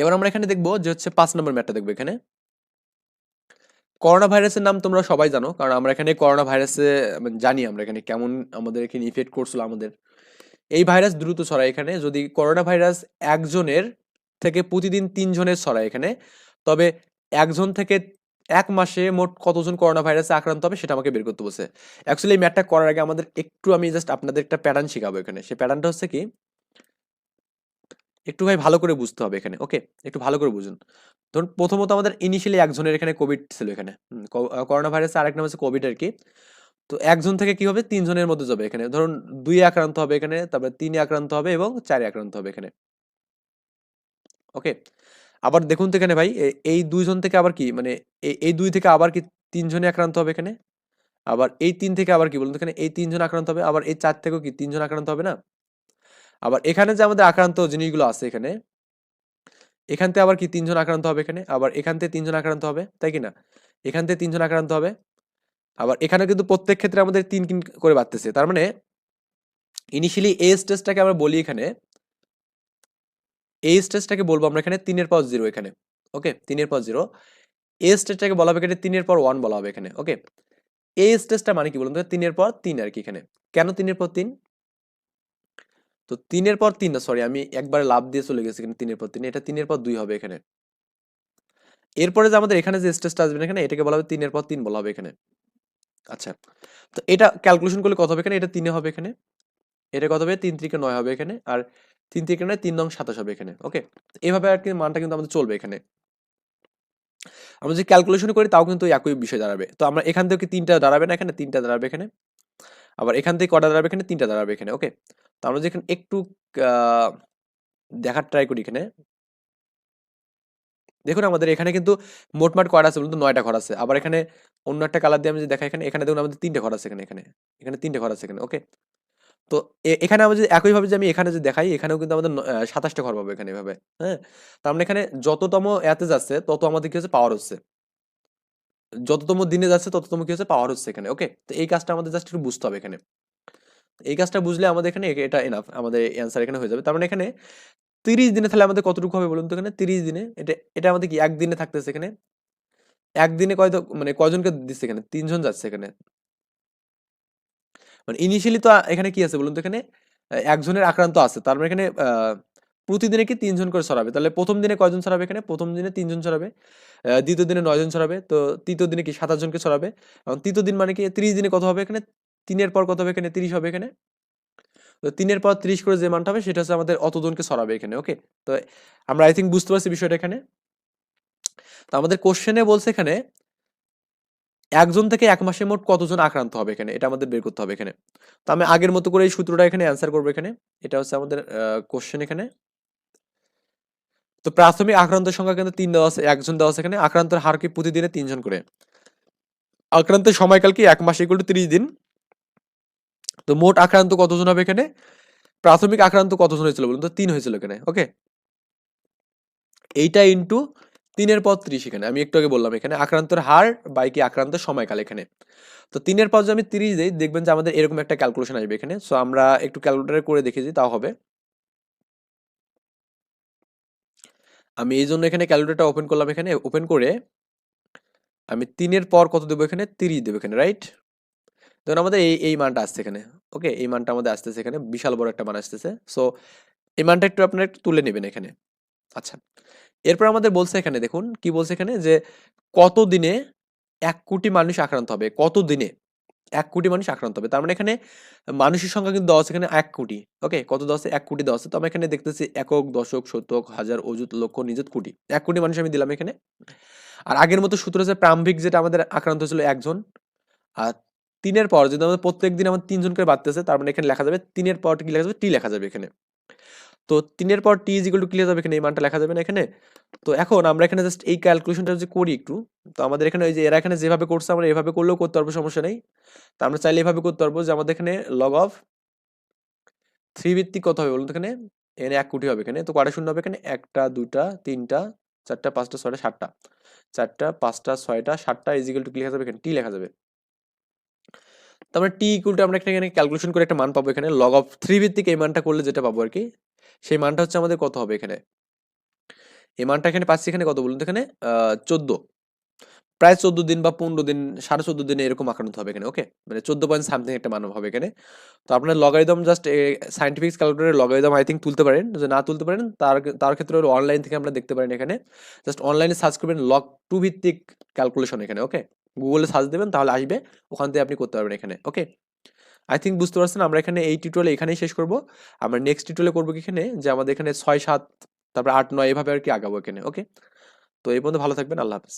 এবার আমরা এখানে দেখব যে হচ্ছে পাঁচ নম্বর ম্যাটটা দেখব এখানে। করোনা ভাইরাসের নাম তোমরা সবাই জানো, কারণ আমরা এখানে করোনা ভাইরাসে মানে জানি আমরা এখানে কেমন আমাদের এখানে ইফেক্ট করছিল আমাদের। এই ভাইরাস দ্রুত ছড়ায় এখানে, যদি করোনা ভাইরাস একজনের থেকে প্রতিদিন তিনজনের ছড়ায় এখানে, তবে একজন থেকে এক মাসে মোট কতজন করোনা ভাইরাসে আক্রান্ত হবে সেটা আমাকে বের করতে বলছে। অ্যাকচুয়ালি এই ম্যাটটা করার আগে আমাদের একটু আমি জাস্ট আপনাদের একটা প্যাটার্ন শেখাবো এখানে। সেই প্যাটার্নটা হচ্ছে কি একটু ভাই ভালো করে বুঝতে হবে এখানে ওকে একটু ভালো করে বুঝুন। ধরুন প্রথমত আমাদের ইনিশিয়ালি একজনের এখানে কোভিড ছিল এখানে করোনা ভাইরাস আরেক নাম হচ্ছে কোভিড আর কি তো একজন থেকে কি হবে? তিনজনের মধ্যে যাবে এখানে। ধরুন দুই আক্রান্ত হবে এখানে, তারপরে তিনে আক্রান্ত হবে এবং চারে আক্রান্ত হবে এখানে। ওকে আবার দেখুন তো এখানে ভাই এই দুইজন থেকে আবার কি? মানে এই- দুই থেকে আবার কি তিনজনে আক্রান্ত হবে এখানে? আবার এই তিন থেকে আবার কি? বলুন এখানে, এই তিনজন আক্রান্ত হবে, আবার এই চার থেকেও কি তিনজন আক্রান্ত হবে না? আবার এখানে যে আমাদের আক্রান্ত জিনিসগুলো আছে এখানে এখান থেকে আবার কি তিনজন আক্রান্ত হবে এখানে? আবার এখান থেকে তিনজন আক্রান্ত হবে, তাই কি না? এখান থেকে তিনজন আক্রান্ত হবে, আবার এখানে কিন্তু প্রত্যেক ক্ষেত্রে আমাদের তিন তিন করে বাড়তেছে। তার মানে ইনিশিয়ালি এ স্টেজটাকে আমরা বলি এখানে এই স্টেজটাকে বলব আমরা এখানে তিনের পর জিরো এখানে ওকে তিনের পর জিরো এ স্টেজটাকে বলা হবে এখানে তিনের পর ওয়ান বলা হবে এখানে ওকে এই স্টেজটা মানে কি বলুন তো? তিনের পর তিন আর কি এখানে। কেন তিনের পর তিন? তো তিনের পর তিন না সরি আমি একবার লাভ দিয়ে চলে গেছি এখানে তিনের পর তিন, এটা তিনের পর দুই হবে এখানে। এরপরে যে আমাদের এখানে যে স্টেজটা আসবে এখানে, এটাকে বলা হবে তিনের পর তিন বলা হবে এখানে। আচ্ছা তো এটা ক্যালকুলেশন করলে কত হবে এখানে? এটা তিনে হবে এখানে। এটা কত হবে? তিন থেকে নয় হবে এখানে। আর তিন থেকে নয়, তিন নং সাতাশ হবে এখানে। ওকে এইভাবে আর কি মানটা কিন্তু আমাদের চলবে এখানে। আমরা যদি ক্যালকুলেশন করি, তাও কিন্তু একই বিষয় দাঁড়াবে। তো আমরা এখান থেকে তিনটা দাঁড়াবে না এখানে, তিনটা দাঁড়াবে এখানে। আবার এখান থেকে কটা দাঁড়াবে এখানে? তিনটা দাঁড়াবে এখানে ওকে তো আমরা যেখানে একটু দেখার ট্রাই করি এখানে। দেখুন আমাদের এখানে কিন্তু মোটমাট কয়টা আছে, বলুন তো নয়টা ঘর আছে। আবার এখানে অন্য একটা কালার দিয়ে আমি যদি দেখাই এখানে এখানে দেখুন আমাদের তিনটে ঘর আছে এখানে এখানে। এখানে তিনটে ঘর আছে এখানে ওকে তো এখানে আমরা যদি একইভাবে যে আমি এখানে যদি দেখাই, এখানেও কিন্তু আমাদের সাতাশটা ঘর পাবো এখানে এভাবে হ্যাঁ? তার মানে এখানে যততম এতে যাচ্ছে, তত আমাদের কি হচ্ছে? পাওয়ার হচ্ছে। যততম দিনে যাচ্ছে, তততম কি হচ্ছে? পাওয়ার হচ্ছে এখানে ওকে তো এই কাজটা আমাদের জাস্ট একটু বুঝতে হবে এখানে। এই কাজটা বুঝলে আমাদের এখানে এটা এনাফ আমাদের অ্যান্সার এখানে হয়ে যাবে। তার মানে এখানে তিরিশ দিনে তাহলে আমাদের কতটুকু হবে বলুন তো এখানে? তিরিশ দিনে, এটা এটা আমাদের কি, একদিনে থাকতেছে এখানে? একদিনে কয় মানে কয়জনকে দিচ্ছে এখানে? তিনজন যাচ্ছে এখানে। মানে ইনিশিয়ালি তো এখানে কি আছে বলুন তো এখানে? একজনের আক্রান্ত আছে, তার মানে এখানে প্রতিদিনে কি তিনজন করে ছড়াবে? তাহলে প্রথম দিনে কয়জন ছড়াবে এখানে? প্রথম দিনে তিনজন আহ, দ্বিতীয় দিনে নয়জন ছড়াবে তো তৃতীয় দিনে কি সাত আটজনকে ছড়াবে? এবং তৃতীয় দিন মানে কি তিরিশ দিনে কত হবে এখানে? তিনের পর কত হবে এখানে? তিরিশ হবে এখানে। তো তিনের পর ত্রিশ করে যে মানটা হবে সেটা হচ্ছে আমাদের অতজনকে ছড়াবে এখানে ওকে? তো আমরা আই থিঙ্ক বুঝতে পারছি বিষয়টা এখানে। তো আমাদের কোশ্চেনে বলছে এখানে একজন থেকে এক মাসে মোট কতজন আক্রান্ত হবে এখানে? এটা আমাদের বের করতে হবে এখানে। তো আমি আগের মতো করে এই সূত্রটা এখানে অ্যান্সার করব এখানে। এটা হচ্ছে আমাদের কোশ্চেন এখানে। তো প্রাথমিক আক্রান্তের সংখ্যা কিন্তু তিন দেওয়া আছে, একজন দেওয়া আছে এখানে। আক্রান্তের হার কি প্রতিদিনে তিনজন করে? আক্রান্তের সময়কাল কি এক মাস ইকুয়াল টু তিরিশ দিন? তো মোট আক্রান্ত কতজন হবে এখানে? প্রাথমিক আক্রান্ত কতজন হয়েছিল বলুন তো? তিন হয়েছিল এখানে, ওকে? এইটা ইন্টু তিনের পর ত্রিশ এখানে, আমি একটু আগে বললাম এখানে। আক্রান্তর হার বাই কি সময়কাল এখানে। তো তিনের পর যদি আমি তিরিশ দিই, দেখবেন যে আমাদের এরকম একটা ক্যালকুলেশন আসবে এখানে। সো আমরা একটু ক্যালকুলেটারে করে দেখেছি, তাও হবে। আমি এই জন্য এখানে ক্যালকুলেটারটা ওপেন করলাম এখানে ওপেন করে আমি তিনের পর কত দেবো এখানে? তিরিশ দেবো এখানে রাইট ধরুন আমাদের এই এই মানটা আসছে এখানে ওকে এই মানটা আমাদের আসতেছে এখানে, বিশাল বড় একটা মান আসতেছে। সো এই মানটা একটু আপনারা একটু তুলে নেবেন এখানে। আচ্ছা এরপর আমাদের বলছে এখানে, দেখুন, কি বলছে এখানে? যে কত দিনে এক কোটি মানুষ আক্রান্ত হবে কত দিনে এক কোটি মানুষ আক্রান্ত হবে। তার মানে এখানে মানুষের সংখ্যা কিন্তু দশ, এখানে এক কোটি। ওকে কত দশ? এক কোটি দশ। তো আমি এখানে দেখতেছি একক, দশক, শতক, হাজার, অযুত, লক্ষ, নিযুত, কোটি। এক কোটি মানুষ আমি দিলাম এখানে। আর আগের মতো সূত্র হচ্ছে প্রারম্ভিক যেটা আমাদের আক্রান্ত ছিল একজন, আর তিনের পর যদি আমাদের প্রত্যেক দিন আমার তিনজন করে বাড়তেছে, তার মানে এখানে লেখা যাবে, তিনের পর কি লেখা যাবে? টি লেখা যাবে এখানে। তো তিনের পর টি ইজিক্যাল টু ক্লিয়ার যাবে এখানে, এই মানটা লেখা যাবে না এখানে। তো এখন আমরা এখানে জাস্ট এই ক্যালকুলেশনটা যদি করি একটু, তো আমাদের এখানে ওই যে এরা এখানে যেভাবে করছে, আমরা এভাবে করলেও করতে পারব, সমস্যা নেই। তো আমরা চাইলে এভাবে করতে পারব যে আমাদের এখানে লগ অফ থ্রি ভিত্তিক কত হবে বলুন এখানে? এখানে এক কোটি হবে এখানে, তো কটা শূন্য হবে এখানে? একটা, দুটা, তিনটা, চারটা, পাঁচটা, ছয়টা, সাতটা। চারটা, পাঁচটা, ছয়টা, সাতটা ইজিক্যাল টু লেখা যাবে এখানে টি লেখা যাবে। তারপরে টি ইকুয়াল টু আমরা এখানে ক্যালকুলেশন করে একটা মান পাবো এখানে লগ অফ থ্রি ভিত্তিক এই মানটা করলে যেটা পাবো আর কি সেই মানটা হচ্ছে আমাদের কত হবে এখানে? এই মানটা এখানে পাচ্ছি এখানে কত বলুন এখানে? চোদ্দ। প্রায় চোদ্দ দিন বা পনেরো দিন, সাড়ে চোদ্দ দিনে এরকম আঁকানো হবে এখানে ওকে মানে চোদ্দ পয়েন্ট সামথিং একটা মানব হবে এখানে। তো আপনার লগারিদম জাস্ট সাইন্টিফিক ক্যালকুলেটারের লগারিদম আই থিঙ্ক তুলতে পারেন, যদি না তুলতে পারেন, তার তার ক্ষেত্রে অনলাইন থেকে আমরা দেখতে পারেন এখানে। জাস্ট অনলাইনে সার্চ করবেন লগ টু ভিত্তিক ক্যালকুলেশন এখানে ওকে গুগলে সার্চ দেবেন, তাহলে আসবে, ওখান থেকে আপনি করতে পারবেন এখানে ওকে আই থিঙ্ক বুঝতে পারছেন, আমরা এখানে এই টিউটোরিয়াল এখানেই শেষ করব। আমরা নেক্সট টিউটোরিয়াল করব কি এখানে? যে আমাদের এখানে ছয়, সাত, তারপর আট, নয়, এভাবে আর কি আগাবো এখানে ওকে তো এই পর্যন্ত ভালো থাকবেন, আল্লাহ হাফেজ।